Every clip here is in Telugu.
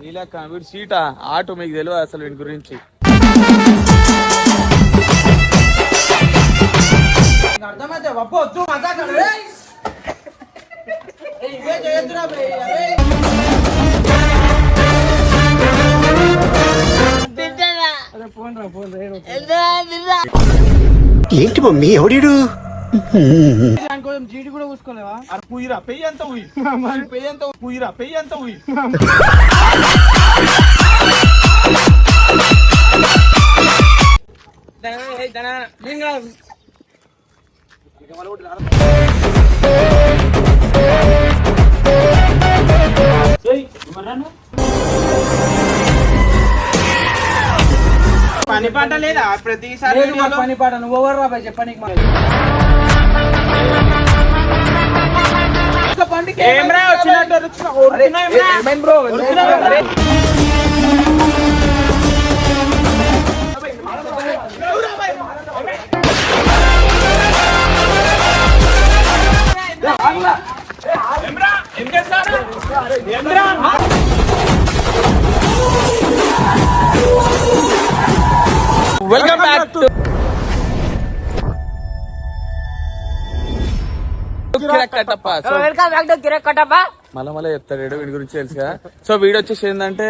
నీ లెక్క వీడు సీటా? ఆటో మీకు తెలియదు అసలు వీడి గురించి. అర్థమైతే ఇవే చేయొద్దురా. ఏంటి మమ్మీ? ఎవడీడు? జీడి కూడా పూసుకోలేవా? పెయ్యి పెయ్యి పెయ్యి కాదు. పని పాట లేదా? ప్రతిసారి పని పాట. నువ్వు ఎవరు రాబాయ్ చెప్పనీకి ఏమ్రా వచ్చినట్టు ఏమ్రా? వెల్కమ్ బ్యాక్ మళ్ళా మళ్ళీ చెప్తాడు వీడి వీడి గురించి తెలుసు? కదా సో వీడు వచ్చేసి ఏంటంటే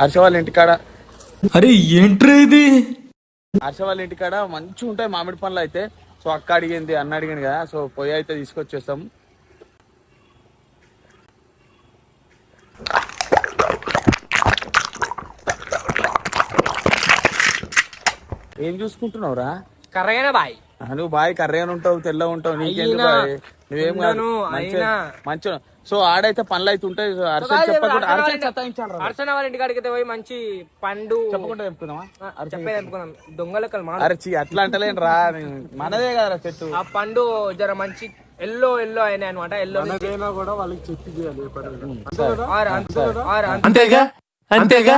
హర్ష వాళ్ళ ఇంటికాడ అరే ఏంట్రా ఇది? హర్ష వాళ్ళ ఇంటికాడ మంచిగా ఉంటాయి మామిడి పండ్లు అయితే. సో అక్క అడిగింది అన్న అడిగింది కదా. సో పొయ్యి అయితే తీసుకొచ్చేస్తాం. ఏం చూసుకుంటున్నావురా? కర్రగానే బాయ్. నువ్వు బాయ్ కర్రేగా ఉంటావు తెల్ల ఉంటావు. అయినా, బాయ్? నువ్వేం కాదు. ఉండను, అయినా. మంచి సో ఆడైతే పనులు అయితే ఉంటాయి హర్ష చెప్పకుండా సతాయించాలి రా. అర్చన వాళ్ళ ఇంటి కాడికి పోయి మంచి పండు చెప్పకుండా చెప్పుకుందామా? చెప్పేది అనుకున్నాం దొంగలకలు మా అరే చీ అట్లా అంటలేను రా మనదే కదరా చెట్టు. ఆ పండు జర మంచి ఎల్లో ఎల్లో అయినాయి అనమాట ఎల్లో అంతేగా? అంతేగా?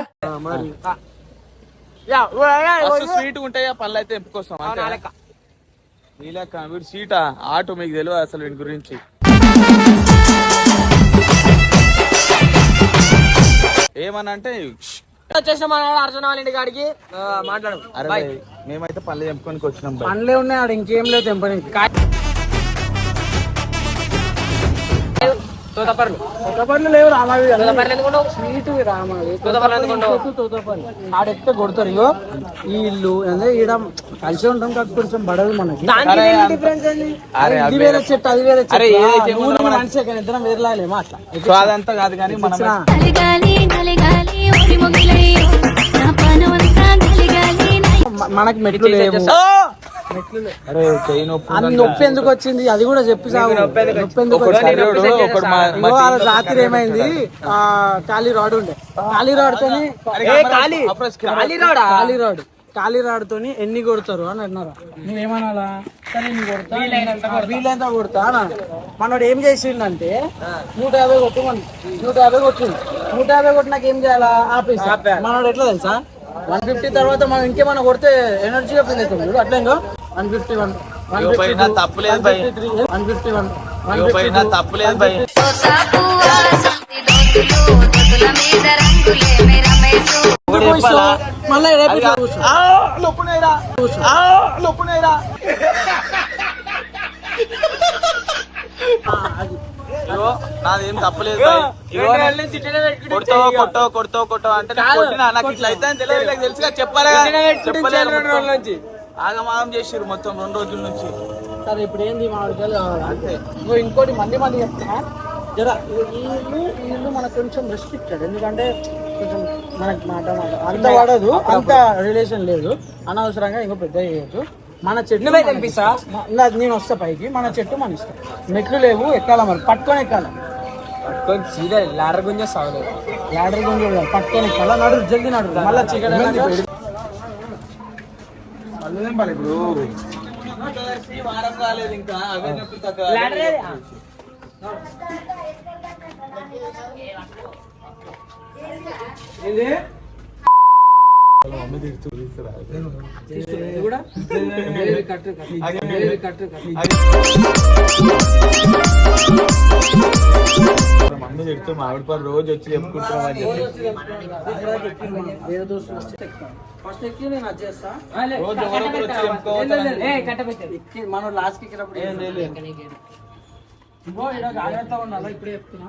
స్వీట్ ఉంటాయి. పళ్ళు అయితే ఎంపుకొస్తాం అంతే నీ లెక్క వీడు సీటా? ఆటో మీకు తెలియదు అసలు వీడి గురించి. ఏమనంటే వచ్చేసిన మన అర్చన వాళ్ళ ఇంటి కాడికి మాట్లాడు. అరే మేమైతే పళ్ళు చెప్పుకొని వచ్చినాం. పండ్లే ఉన్నాయి ఆడ ఇంకేం లేదు తెంపనీకి తోతపర్లు. తోతపర్లు లేవు రామావి తోతపర్లు ఎందుకుంటావు స్వీట్ రామావి తోతపర్లు ఎందుకుంటావు తోతపర్లు. ఆడెక్కితే కొడతారు ఇగో. ఈ ఇల్లు అంటే ఈడ కలిసి ఉంటాం కాదు కొంచెం బడదు మనకి? అరే ఇది అది వేరే చెట్టు అది వేరే చెట్టు. మనిషి కానీ ఇద్దరం అట్లా. సో అదంతా కాదు కానీ మనం మనకి మెట్లు లేవు. అది నొప్పి ఎందుకు వచ్చింది? అది కూడా చెప్పి సాగు నొప్పి ఎందుకు వచ్చింది? రాత్రి ఏమైంది? ఆ ఖాళీ రాడ్ ఉండే. ఖాళీ రాడ్ తోని ఏ ఖాళీ? రాడా? ఖాళీ రాడ్. ఖాళీ రాడ్ తోని ఎన్ని కొడతారు అని అన్నారు? నువ్వేమనాలా సరే ఎన్ని కొడతా వీలైనంత కొడతా. అన్నాడు. మనోడు ఏం చేసిండంటే నూట యాభై కొట్టమని నూట యాభై కొట్టిండు. నూట యాభై కొట్టినాక ఏం చేయాలా? ఆపేసి. మనోడు ఎట్లా తెలుసా? వన్ ఫిఫ్టీ తర్వాత మనం ఇంకేమైనా కొడితే ఎనర్జీగా ఫీల్ అవుతుంది. చూడు అట్లా ఇంకో వన్ ఫిఫ్టీ వన్ తప్పులేదు భయ్. వన్ ఫిఫ్టీ వన్ ఇగో భయ్, నా తప్పులేదు భయ్ మళ్ళీ రేపు. ఇగో నాదేం తప్పలేదు భయ్. ఇగో. కొడతో కొట్టో కొడతో కొట్టో అంటే కొట్టినా నాకు ఇట్లా అయితే తెలియదు తెలుసుగా చెప్పాలి? చెప్పలేదు. ఆగమాగం చేసిర్రు మొత్తం రెండు రోజుల నుంచి. సరే ఇప్పుడు ఏంది మా అంతే. ఇంకో ఇంకోటి మంది మంది చెప్తున్నా. జర ఈ ఇల్లు మనకు కొంచెం రెస్ట్రిక్టెడ్ ఎందుకంటే కొంచెం మనకి మాట మాట అంత పడదు. అంత రిలేషన్ లేదు. అనవసరంగా ఇంకో పెద్ద చేయొద్దు. మన నువ్వే? ఇష్టం. నా- నేను వస్తా పైకి. మన చెట్టు మన ఇష్టం. మెట్లు లేవు ఎక్కాల మరి. పట్టుకొని ఎక్కాలి. సీదా లాడర్ గుంజే సాగలేదు యాడర్ గుంజు పట్టుకొని ఎక్కాల. నడు జల్దీ నడు మళ్ళీ చికెన్ వారం కాలేదు ఇంకా అవే నొప్పి తగ్గ- ఇది ఇది కూడా ఇది కట్టు కట్టు. ఇది కట్టు కట్టు. మమ్మీ తిడుతూ మామిడి రోజు వచ్చి చెప్పుకుంటున్నాం అని చెప్పి మనం లాస్ట్ ఇప్పుడే చెప్తున్నా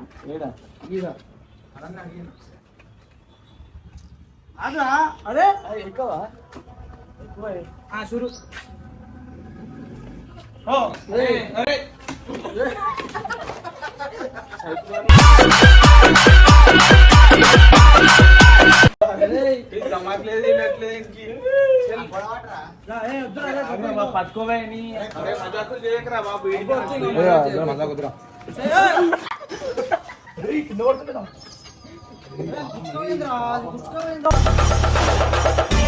ఈడ అదా అరే ఎక్కువ? షురు ఓ, అరే, అరే. ఇది గమ్మట్లేదు, తినట్లేదు ఇంకి. అరే బాబు, పట్టుకోవే నీ. అరే మజాకులు చేయకురా బాబు, ఏంటి నాకు?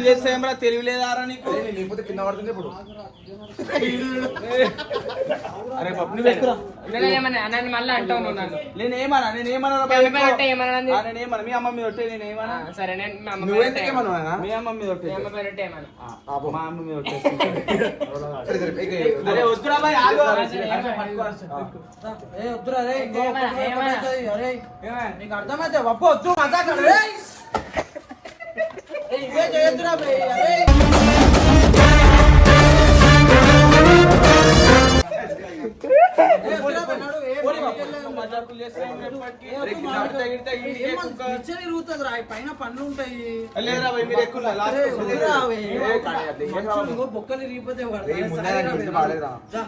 చేసేమ్రా తెలివిలేదారా నీకు? లేకపోతే కింద పడుతుంది ఇప్పుడు. అరే బాబు నువ్వు. ఎక్కురా మళ్ళీ అంటావు నన్ను. అమ్మ మీద ఒట్టే ఏమన్నా? నేనేమన్నా మీ అమ్మ మీద ఒట్టే నేనేమన్నా ఆ, సరే నేను మా అమ్మ ఎందుకు ఒట్టే. మీ అమ్మ మీద ఒట్టే. మీ అమ్మ పేరు ఒట్టే. ఏమన్నా? మా అమ్మ మీద ఒట్టే. అరే వద్దురా బాయ్ ఆగు. ఏ వద్దురా రే ఇంకో ఏమన్నా, ఏమన్నా? అరే. నీకు అర్థమైతే వప్పు వద్దు మజాక్ అరే. ¡Ey, venga, ya te నిచ్చెన ఈ పైన పండ్లు ఉంటాయి? ఇంకో బొక్కలు రా. రా.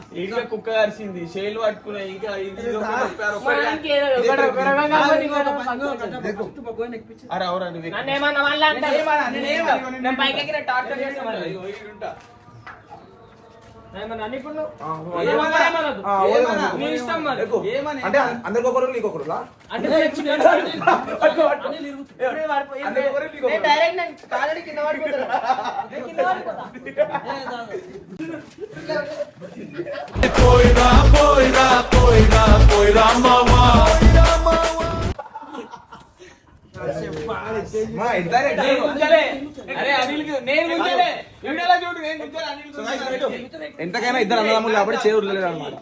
కుక్క కరిసింది షేలు పట్టుకున్నాయి ఇంకా. అరే అవురా నువ్వు అంటే అందరికి ఒకరు నీకు ఒకరు పడిపోతాను. నేను కింద పడిపోతా. ఏ, దా, దా. నేను గుంజలే. అరే అనిల్ నేను గుంజలే ఎంతకైనా ఇద్దరు అన్నదమ్ములు కాబట్టి చేరు లేదు అనమాట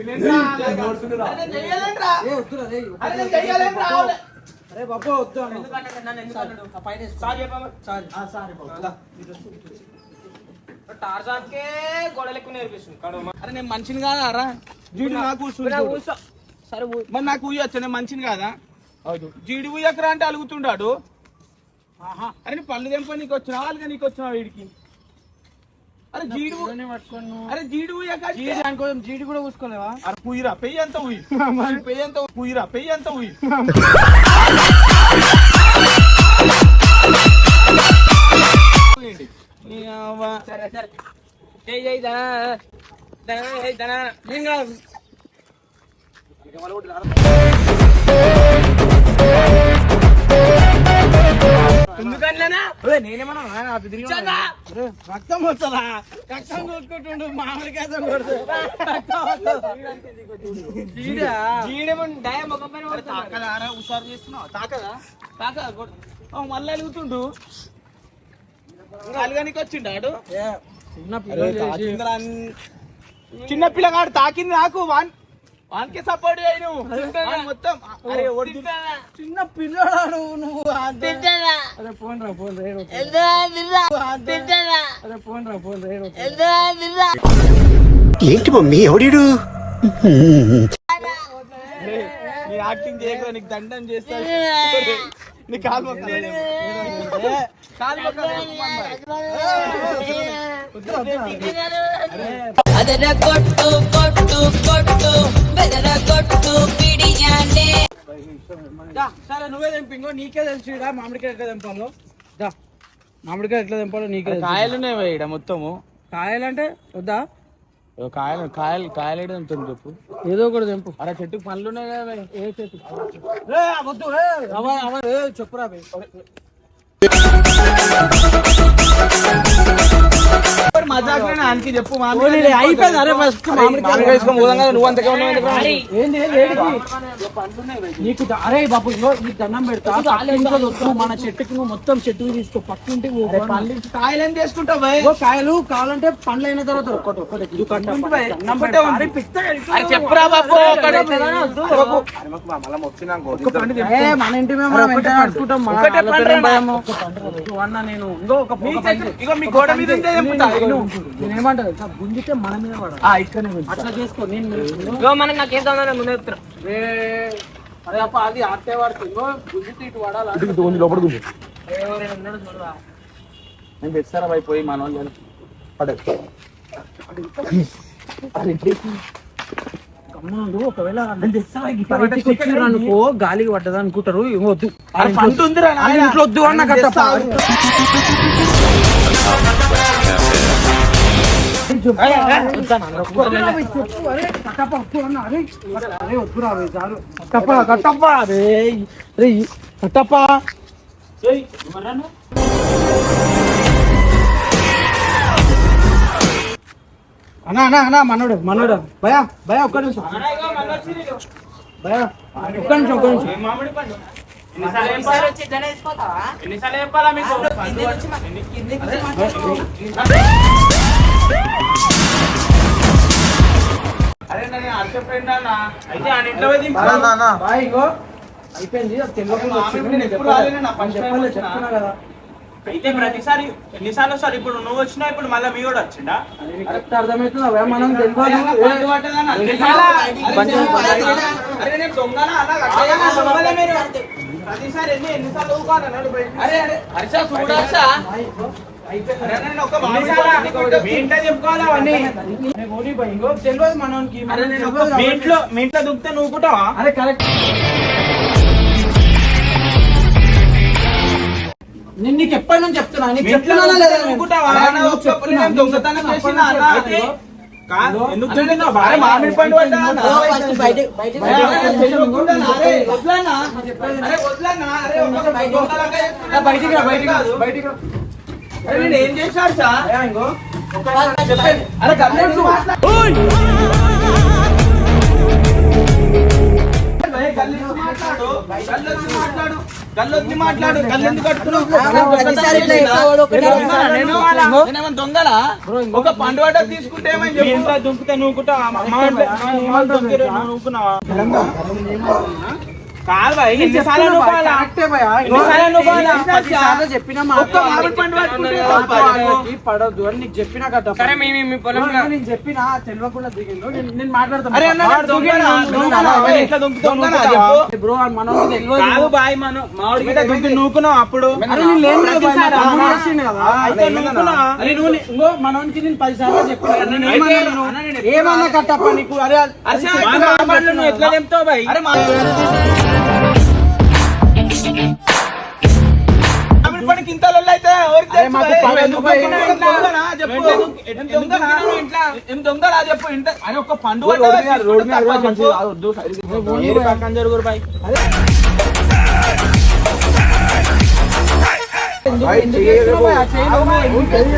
నేను- అరే బాబు వద్దు అన్న. ఎందుకంటే నన్ను ఎందుకు అన్నాడు? ఆ పైన వేసుకో. సారీ చెప్పమ్మా. సారీ. ఆ, సారీ బాబు. దా. టార్జాన్కే గొడవలు ఎక్కువ నేర్పిస్తుంది. అరే నేను మనిషిని కాదా రా? జీడి నాకు సరే మరి నాకు ఊయొచ్చు? నేను మనిషిని కాదా? జీడి ఊయకరా అంటే అలుగుతుండాడు? అరే పళ్ళు తెంప నీకు వచ్చినా వాళ్ళగా నీకు వచ్చినా వీడికి? అరే జీడి. అరే జీడి జీడి జీడి కూడా పూసుకోలేవా? అరే పుయ్యిరా పెయ్యి అంత ఉయ్యి పెయ్యి అంత పుయ్యిరా పెయ్యి అంత ఉయ్యి. సరే సరే. చేయి దనా. దనా ఏయ్ దనా. రక్తం వచ్చదా రక్తం కొట్టుకుంటుండు మామిడికాయ హుషారు చేస్తున్నావు? తాకదా? తాకదా మళ్ళీ అలుగుతుండు. ఇంకా అలగానికి వచ్చిండాడు ఏ, చిన్న పిల్లగాడు తాకింది నాకు. వాన్ వానికి సపోర్ట్ చేయి నువ్వు. మొత్తం అరే చిన్న పిల్లడాడు నువ్వు అంతే. అరే పోన్ ఏంటి మమ్మీ ఎవడీడు నీ యాక్టింగ్ చేయకుండా నీకు దండం చేస్తాడు నీ కాలు మొక్కలు కాలు ಅದರ ಕೊಟ್ಟು ಕೊಟ್ಟು ಕೊಟ್ಟು ಬೆದರ ಕೊಟ್ಟು ಪಿಡಿಯಾನೆ దా, సరే నువ్వే తెంపు ఇంకో నీకే తెలుసు ఈడ మామిడికాయ ఎట్లా తెంపాలో దా మామిడికాయ ఎట్లా తెంపాలో నీకే. కాయలునే ఇక్కడ మొత్తము. కాయాలంటే వద్దా? ఓ కాయలు కాయలు కాయలు ఏడు ఉంటుంది చెప్పు. ఏదో ఒకటి తెంపు. అరే చెట్టుకు పనులు ఉన్నాయి కదా. ఏ చెట్టు? వద్దు చెప్పురా. మజాక్ చెప్పు అయిపోయింది. అరే ఫస్ట్ నువ్వు అంతకే నీకు అరే బాబు ఈ దండం పెడతా మన చెట్టుకి నువ్వు మొత్తం చెట్టుకి తీసుకో పక్కింటికి పో. కాయలు ఏం చేసుకుంటావు కాయలు కావాలంటే పండ్లు అయిన తర్వాత ఒక్కటి ఒక్కటి చెప్పురా బాబు మన ఇంటి మేము ఒకటే అన్న నేను ఇంకో ఒక మీ గోడ మీద నేను ఇట్లా గుంజితే మన మీద పడాలి ఆ, ఇక్కడనే. అట్లా చేసుకో నేను తొందర ముందే అరే అప్ప అది ఆటే పడుతుంది ఇంకో గుంజితే ఇటు గుంజు, లోపల గుంజు. నేను భయ్ పోయి మన వాళ్ళు ఒకవేళ అనుకో గాలికి పడ్డది అనుకుంటారు ఏం వద్దు. అరే పంట ఉందిరా అది ఇంట్లో వద్దు అన్న కట్టప్ప కట్టప్ప కట్టప్ప అన్నా అన్నా అన్నా మనోడు మనోడు భయా భయా ఒక్క నిమిషం భయా ఒక్క నిమిషం ఒక్క నిమిషం మామిడి పండు ఎన్నిసార్లు చెప్పాలా మీకు అయిపోయింది. చెప్తున్నా కదా. అయితే ప్రతిసారి ఎన్నిసార్లు వస్తారు? ఇప్పుడు నువ్వు వచ్చినా ఇప్పుడు మళ్ళీ మీ కూడా వచ్చిండా కరెక్ట్ అర్థమవుతుందా? మనం తెలియదు. ప్రతిసారి ఎన్ని ఎన్నిసార్లు. అరే అరే. హర్ష హర్ష అరే నేను ఒక మామిడి మీ ఇంట్లో చెప్పుకోవాలి అవన్నీ తెలియదు మనోనికి అరే మనోనికి నేను తెలియదు ఒక- మీ కాబట్టి. ఇంట్లో మీ ఇంట్లో దుక్కితే నువ్వు కుట్టావా అరే కరెక్ట్ నేను నీకు ఎప్పటి నుంచి చెప్తున్నా నీకు లేదా. బయటికి రా బయటికి ఏం సార్ అరే మాట్లాడు కట్టుకున్నావు దొంగలా ఒక పండు వాట తీసుకుంటే ఏమని చెప్పు నువ్వుకుంటా కాదు భయ్ ఎన్నిసార్లు నువ్వుకోవాలా? కరెక్టే భయ. ఎన్నిసార్లు నువ్వుకోవాలా? పదిసార్లు చెప్పినా మా ఒక్క మామిడి పండు పట్టుకుంటే తప్పు తప్ప. వాళ్ళకి పడదు అని నీకు చెప్పినా కదా సరే మీ మీ- మీ పొలంలో నేను చెప్పినా తెలియకుండా దిగిండు నేను- నేను మాట్లాడతాను అరే అన్న నేను దొంగనా? దొంగనా? భయ్, ఎట్లా దొంకుతావు నువ్వు? చెప్పు. బ్రో మన తెలియదు కాదు బాయ్ మనం మామిడి గిట్ట దుంకి నూకున్నావు అప్పుడు అరే నేను లేను కదా, ప్రతిసారి మా తమ్ముడు అన్నా. చేసిండు కదా. అయితే నూకున్నా. అరే నువ్వు నీ- ఇంకో మనోనికి నేను పది సార్లు చెప్పినా నేను అయితే ఏమన్నా కట్టప్ప నీకు అరే అరే నువ్వు ఎట్లా తెంపుతావు బాయ్ అరే మా- ఏరి పక్కన జరుగురు బాయ్.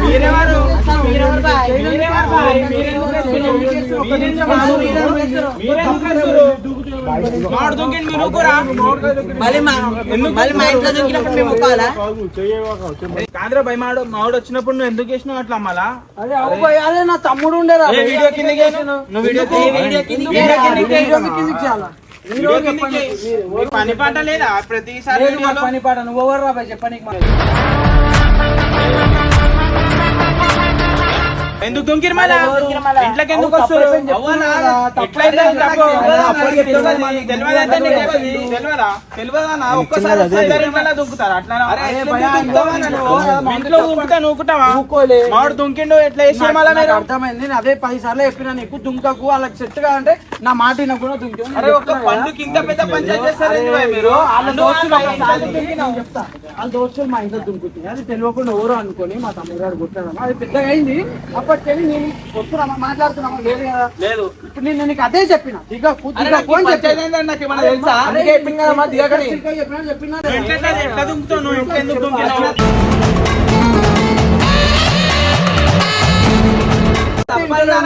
మీరెవరు? మీరెవరు బాయ్? మీరెవరు బాయ్? మీరెందుకు చేస్తున్నారు? మీరెందుకు చేస్తున్నారు? మీరెందుకు చేస్తున్నారు? మామిడి దుంకింది మీరు ఊరుకోరా? కాదురా భయ్ మాడు మామిడి వచ్చినప్పుడు నువ్వు ఎందుకు చేసినావు అట్లా మళ్ళా అవు అరే నా తమ్ముడు ఉండేరా ఏ వీడియో. నువ్వు వీడియో. వీడియో చేయాలా? పని పాట లేదా ప్రతిసారి? పని పాట నువ్వు ఎవరు రా బాయ్ ఎందుకు దుంకిరు మళ్ళా ఇంట్లోకి ఎందుకు వస్తారు? ఎట్లయితే తప్పు. తెలియదు తెలియదు. ఒక్కసారి దుంకుతారు అట్లా ఇంట్లో దుంకుతా నూకుతావా. మామిడి దుంకిండు ఎట్లా మళ్ళా మీరు? అర్థమైంది. నేను అదే పది సార్లు చెప్పినా నీకు దుంకకు వాళ్ళకి సెట్ కాదంటే నా మాట వినకుండా దుంకు ఇంత పెద్ద పంచాయతీ చేస్తారు మీరు? వాళ్ళ దోస్తులు వాళ్ళ మా ఇంట్లో దుంకుతుంది అది తెలియకుండా ఎవరు అనుకొని మా తమ్ముడు గారు కొట్టాడమ్మా అది పెద్దగా అయింది. అప్పటికెళ్ళి నేను వస్తున్నామా మాట్లాడుతున్నామా లేదు కదా? లేదు. ఇప్పుడు నేను నీకు అదే చెప్పిన.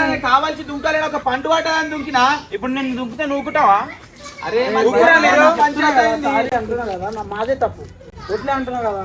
నేను కావాల్సి దుంకలేను ఒక పండు పట్టదని దుంకినా? ఇప్పుడు నేను దుంకితే నూకుతావా అరే అంటున్నా కదా నా మాదే తప్పు. ఎట్లా అంటున్నా కదా.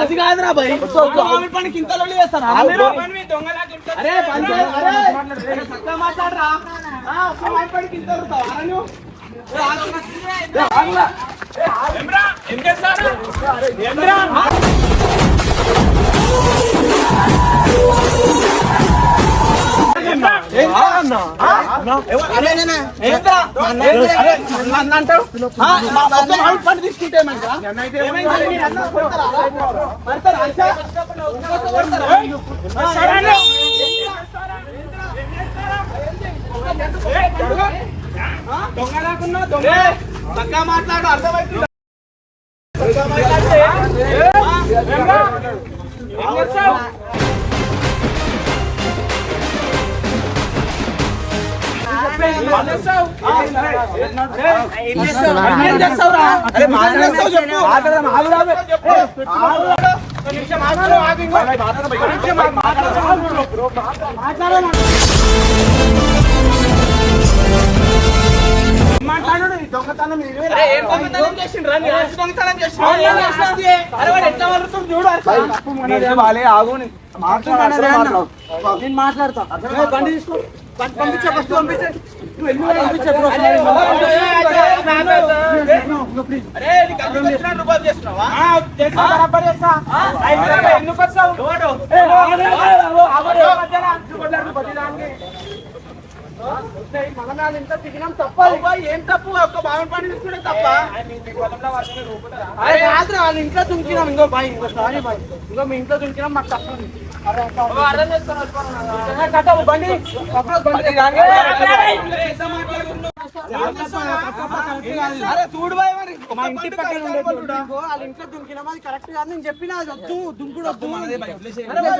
అది కాదురా భయ్ మామిడి పండుగ ఇంత లొల్లి చేస్తారా అరే మాట్లాడరా ఆ, ఒక్క మామిడి ఇంత అంటారు మా పండు తీసుకుంటే దొంగ లేకున్నా దొంగ. ఏయ్, చక్కగా మాట్లాడు అర్థమవుతుంది చక్కగా నేను మాట్లాడతా బండి తీసుకో బండి పంపించే ఫస్ట్ పంపించే నువ్వు ఎన్ని పంపించే అర్థం చేస్తా ఎందుకు వస్తావు ఏం తప్పు? ఒక్క పని తీసుకుంటే తప్ప. అరే రాత్రి వాళ్ళ ఇంట్లో దుంకినాం. ఇంకో బాయ్ ఇంకో సారీ బాయ్ ఇంకో మీ ఇంట్లో దుంకినాం మాకు తప్పదు అరే, అరే, కట్టావు బండి. బండి అరే చూడు బాయ్ మరి మా ఇంటి పక్కన ఉండే వాళ్ళ ఇంట్లో దుంకినాం అది కరెక్ట్ కాదు నేను చెప్పిన అది వద్దు దుంకుడు వద్దు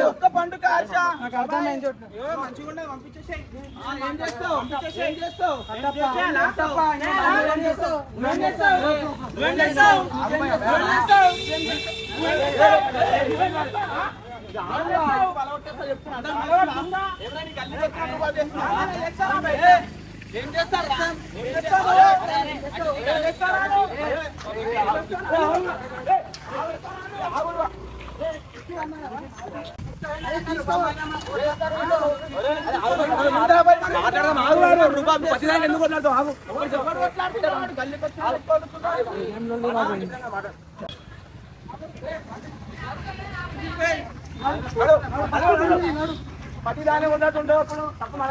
ఒక్క పండుగ ఆశ నాకు అర్థమైంది. ఏ, మంచిగా ఉండే పంపించేసేయ్. ఆ, ఏం చేస్తావు ఏం చేస్తావు ఏం చేస్తావు ఏం చేస్తారా ఏం చేస్తారా పతిదాని ఉన్నట్టుండే అప్పుడు తప్పు మన